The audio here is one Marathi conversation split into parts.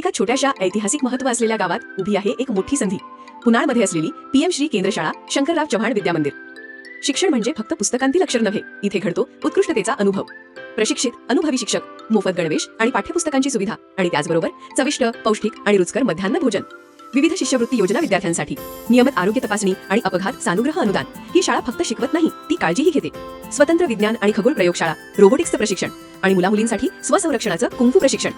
एका छोट्याशा ऐतिहासिक महत्त्व असलेल्या गावात उभी आहे एक मोठी संधी. पुनाळमध्ये असलेली पीएम श्री केंद्रशाळा शंकरराव चव्हाण विद्या मंदिर शिक्षण म्हणजे फक्त पुस्तकांतील अक्षर नव्हे इथे घडतो उत्कृष्टतेचा अनुभव. प्रशिक्षित अनुभवी शिक्षक मोफत गणवेश आणि पाठ्यपुस्तकांची सुविधा आणि त्याचबरोबर चविष्ट पौष्टिक आणि रुचकर मध्यान्ह भोजन. विविध शिष्यवृत्ती योजना विद्यार्थ्यांसाठी. नियमित आरोग्य तपासणी आणि अपघात सानुग्रह अनुदान. ही शाळा फक्त शिकवत नाही ती काळजीही घेते. स्वतंत्र विज्ञान आणि खगोल प्रयोगशाळा रोबोटिक्सचं प्रशिक्षण आणि मुलामुलींसाठी स्वसंरक्षणाचं कुंफू प्रशिक्षण.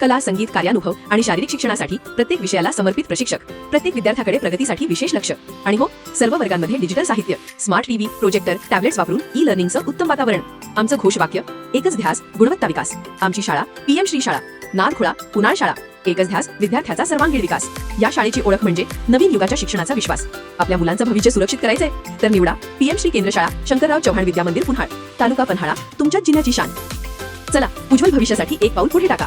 कला संगीत कार्यानुभव आणि शारीरिक शिक्षणासाठी प्रत्येक विषयाला समर्पित प्रशिक्षक प्रत्येक विद्यार्थ्याकडे प्रगतीसाठी विशेष लक्ष. आणि हो सर्व वर्गांमध्ये डिजिटल साहित्य स्मार्ट टीव्ही प्रोजेक्टर टॅबलेट्स वापरून ई लर्निंगचं उत्तम वातावरण. आमचं घोषवाक्य एकच ध्यास गुणवत्ता विकास. आमची शाळा पीएम श्री शाळा नादखुळा पुनाळ शाळा. एकच ध्यास विद्यार्थ्याचा सर्वांगीण विकास. या शाळेची ओळख म्हणजे नवीन युगाच्या शिक्षणाचा विश्वास. आपल्या मुलांचं भविष्य सुरक्षित करायचंय. तर निवडा पीएम श्री केंद्र शाळा शंकरराव चव्हाण विद्या मंदिर पुन्हाळ. तालुका पन्हाळा तुमच्या जिल्ह्याची शान. चला उज्ज्वल भविष्यासाठी एक पाऊल पुढे टाका.